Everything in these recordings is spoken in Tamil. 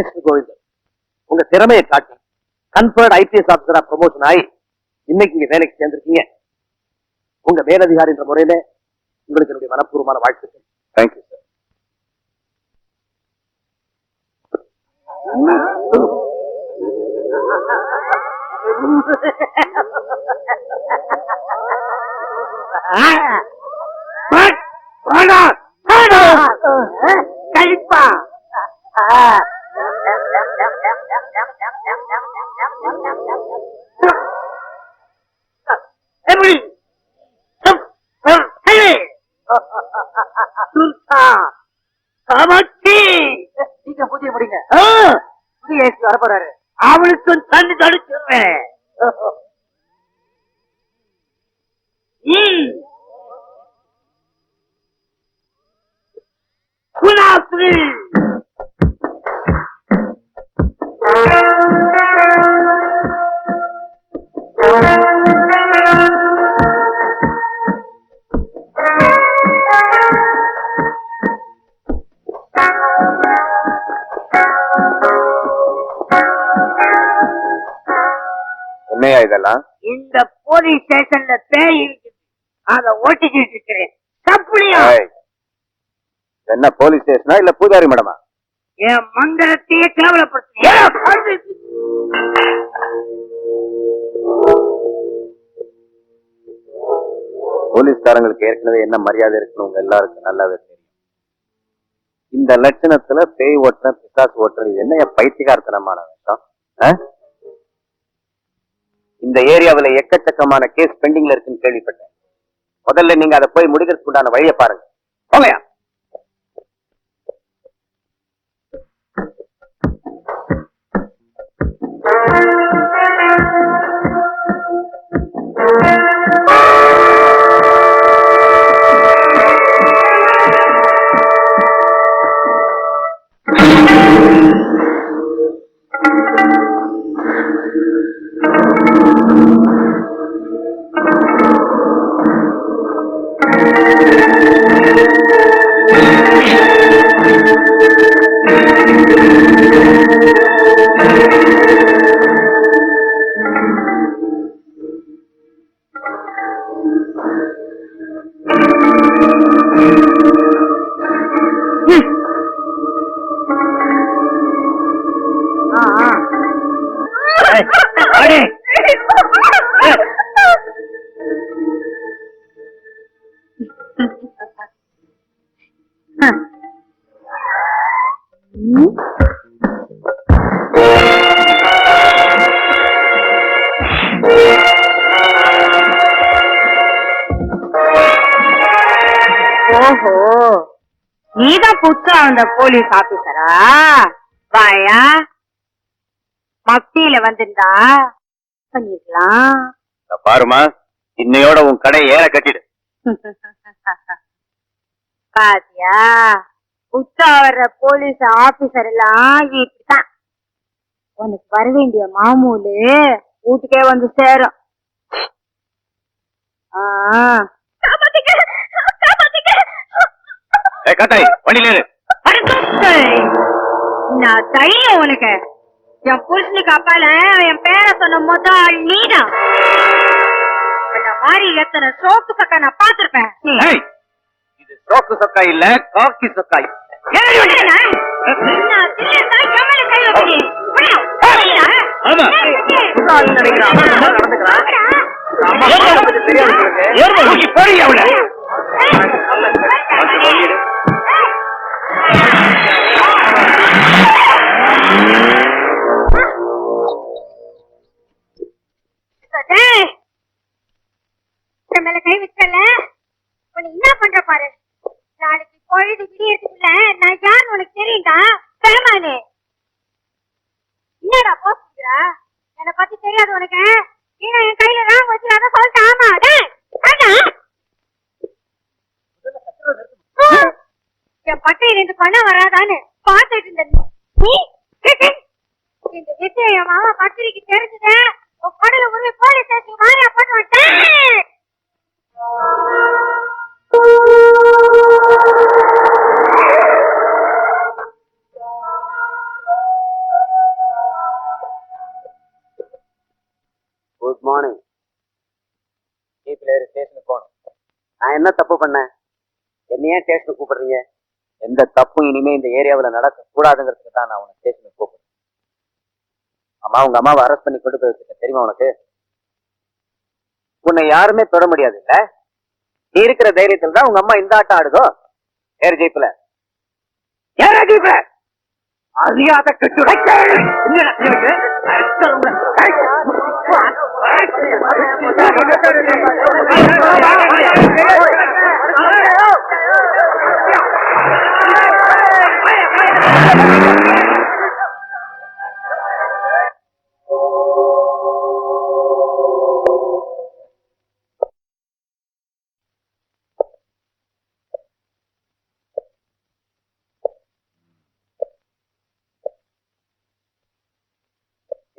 நெக்ஸ்ட் கோவிந்தன் உங்க திறமையை காட்டி கன்ஃபர்ட் ஐபிஎஸ் ஆபீசரா ப்ரமோஷன் ஆகி இன்னைக்கு இங்க வேலைக்கு சேர்ந்திருக்கீங்க. உங்க மேலதிகாரின்ற முறையில உங்களுக்கு என்னுடைய மனப்பூர்வமான வாழ்த்துக்கள். தேங்க்யூ சார் கழிப்பா காமாட்சி! நீங்க பூஜை முடிங்க. புதிய ஏசி வர போறாரு அவளுக்கும் தண்ணி தடுச்சுடுறேன் என்னையா இதெல்லாம்? இந்த போலீஸ் ஸ்டேஷன்ல பேய் இருக்குது. அத ஓட்டிக்கிட்டு இருக்கிறேன். தப்புலையா ஏய், என்ன போலீஸ் ஸ்டேஷனா இல்ல பூஜாரி மேடமா? என் மந்திரத்தையே கேவலப்படுத்து போலீஸ்காரங்களுக்கு ஏற்கனவே என்ன மரியாதை இருக்குன்னு உங்க எல்லாருக்கும் நல்லாவே தெரியும். இந்த லட்சணத்துல பேய் ஓட்டுற பிசாசு ஓட்டுற இது என்ன பைத்தியகார்த்தனமான விஷயம்? இந்த ஏரியாவில் எக்கச்சக்கமான கேஸ் பெண்டிங்ல இருக்குன்னு கேள்விப்பட்டேன். முதல்ல நீங்க அதை போய் முடிக்கிறதுக்கு உண்டான வழியை பாருங்க. போங்கயா ஓஹோ அந்த போலீஸ் ஆபீசரா வாயா? மத்தியில வந்திருந்தா பண்ணிருக்கலாம். பாருமா இன்னையோட உன் கடை ஏற கட்டிடு. பாத்தியா? புத்தா வர்ற போலீஸ் ஆபீசர் எல்லாம் இப்படித்தான். உனக்கு வர வேண்டிய மாமூலு வீட்டுக்கே வந்து சேரும். ஆ. வண்டியில. நான் தைரியம் உனக்கு. என் புருஷனுக்கு அப்பால என் பேரை சொன்ன முதல் நீதான். இந்த மாதிரி எத்தனை சக்கா நான் பாத்திருப்பேன் ஏய், இது சோக்கு சொக்கா இல்ல காக்கி சொக்கா ஆமா. தூக்கி போடி அவளை. பண்ற பாரு. நாளைக்கு பொழுது விடியறதுக்குள்ள நான் யார் உனக்கு தெரியும்டா பெருமானே என்னடா போக்குறா என்னை பத்தி தெரியாது உனக்கு. நீ என் கையில ராங் வச்சு அதான் சொல்லிட்டு ஆமா என் பட்டையில இருந்து பணம் வராதான்னு பார்த்துட்டு இருந்த என்ன தப்பு பண்ணேன் என்னையே ஏன் ஸ்டேஷனுக்கு கூப்பிடுறீங்க? எந்த தப்பும் இனிமே இந்த ஏரியாவில் நடக்க கூடாதுங்கிறதுக்கு தான் நான் உனக்கு ஸ்டேஷனுக்கு கூப்பிடுறேன். அம்மா உங்க அம்மாவை அரெஸ்ட் பண்ணி கொண்டு போய் வச்சிருக்கேன் தெரியுமா உனக்கு? உன்னை யாருமே தொட முடியாது இல்ல? நீ இருக்கிற தைரியத்தில் தான் உங்க அம்மா இந்த ஆட்டம் ஆடுதோ? ஏர் ஜெயிப்புல. ஏர் ஜெயிப்புல. அறியாத கட்டுரை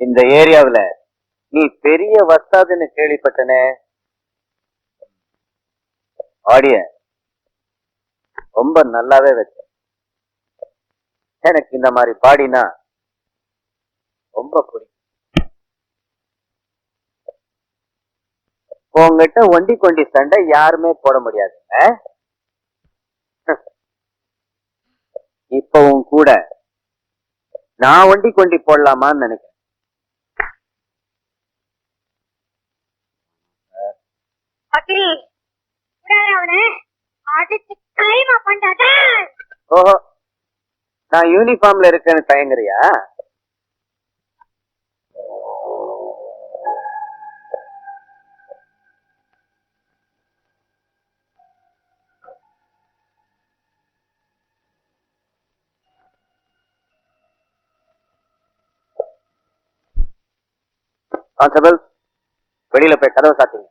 இந்த ஏரியாவுல நீ பெரிய வஸ்தாதுன்னு கேள்விப்பட்டனே? ஆடிய ரொம்ப நல்லாவே வச்ச. எனக்கு இந்த மாதிரி பாடினா ரொம்ப பிடிக்கும். உங்ககிட்ட ஒண்டி கொண்டி சண்டை யாருமே போட முடியாது இப்பவும் கூட நான் ஒண்டி கொண்டி போடலாமான்னு நினைக்கிறேன். பக்கிரி விடாத அவனை. அடிச்சு கைமா பண்ணாத ஓஹோ. நான் யூனிஃபார்ம்ல இருக்கேன்னு தயங்குறியா? கான்ஸ்டபிள் வெளியில போய் கதவை சாத்திங்க.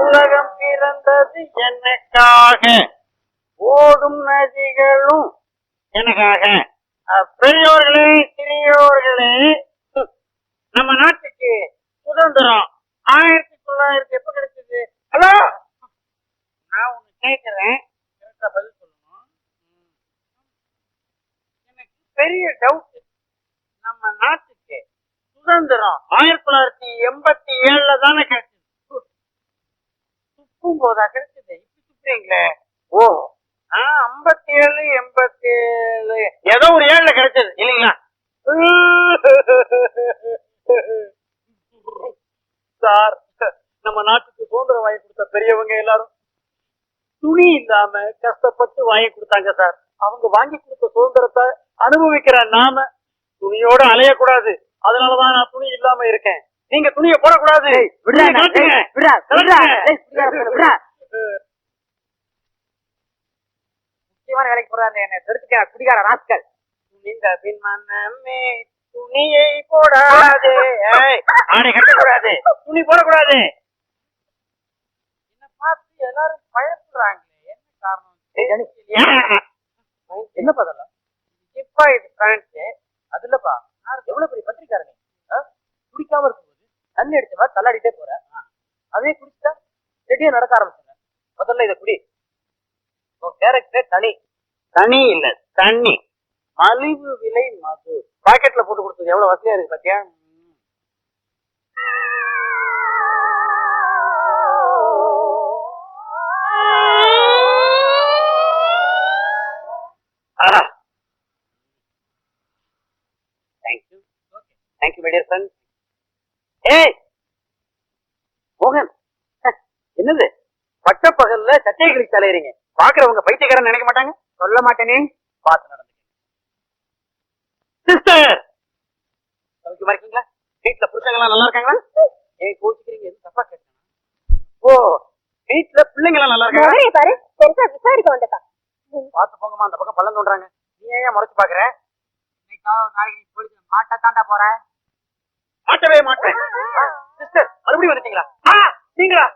உலகம் பிறந்தது எனக்காக ஓடும் நதிகளும் எனக்காக பெரியோர்களே சிறியோர்களே ஹம், நம்ம நாட்டுக்கு சுதந்திரம் ஆயிரத்தி தொள்ளாயிரத்தி எப்ப கிடைச்சது ஹலோ நான் ஒண்ணு கேட்கிறேன் கரெக்டா பதில் சொல்லணும் ம். எனக்கு பெரிய டவுட் நம்ம நாட்டுக்கு சுதந்திரம் ஆயிரத்தி தொள்ளாயிரத்தி எண்பத்தி ஏழுல தானே கிடைச்சது துப்பும் போதா கிடைச்சது ஓ ஆ ஐம்பத்தி ஏழு எண்பத்தி ஏழு ஏதோ ஒரு ஏழுல கிடைச்சது இல்லைங்களா? சார் நம்ம நாட்டுக்கு சுதந்திரம் வாங்கி கொடுத்த பெரியவங்க எல்லாரும் துணி இல்லாம கஷ்டப்பட்டு வாங்கி கொடுத்தாங்க சார். அவங்க வாங்கி கொடுத்த சுதந்திரத்தை அனுபவிக்கிற நாம துணியோட அலையக்கூடாது. அதனாலதான் நான் துணி இல்லாம இருக்கேன். நீங்க துணியை போடக்கூடாது. முக்கியமான வேலைக்கு போறாரு. என்ன தெரிஞ்சுக்க குடிகார ராஸ்கல். இந்த பின்மனமே துணியை போடாதே. ஆடை கட்டக்கூடாது. துணி போடக்கூடாது. என்ன பார்த்து எல்லாரும் பயப்படுறாங்களே. என்ன காரணம்? என்ன பதலாம் இப்ப இது பேண்ட் அதுலப்பா நான் எவ்வளவு பெரிய பத்திரிக்காரனே குடிக்காம இருக்கும்போது தண்ணி அடிச்சவா தள்ளாடிட்டே போற. அதே குடிச்சா ரெடியா நடக்க ஆரம்பிச்சுங்க முதல்ல இதை குடி. உன் கேரக்டரே தனி. தனி இல்ல தண்ணி. மலிவு விலை மது. பாக்கெட்ல போட்டு கொடுத்தது எவ்வளவு வசதியா இருக்கு பாத்தியா? Thank you thank you my dear friend ஏய் மோகன் என்னது? பட்ட பகல்ல சட்டையை கிழிச்சு தலையறீங்க. பாக்குறவங்க பைத்தியக்காரன் நினைக்க மாட்டாங்க? சொல்ல மாட்டேனே. பார்த்து நடந்து சிஸ்டர் சௌக்கியமா இருக்கீங்களா? வீட்டுல புருஷங்களாம் நல்லா இருக்காங்களா? ஏன் கோச்சிக்கிறீங்க எதுவும் தப்பா கேட்டேன்? ஓ வீட்டுல பிள்ளைங்க எல்லாம் நல்லா இருக்காங்க பாரு பெருசா விசாரிக்க வந்துட்டான் பார்த்து போங்கம்மா அந்த பக்கம் பள்ளம் தோன்றாங்க நீ ஏன் முறைச்சு பாக்குற இன்னைக்காவது நாளைக்கு போலீஸ் மாட்ட தாண்டா போற? மாட்டவே மாட்டேன். அப்படி வந்துட்டீங்களா நீங்களா?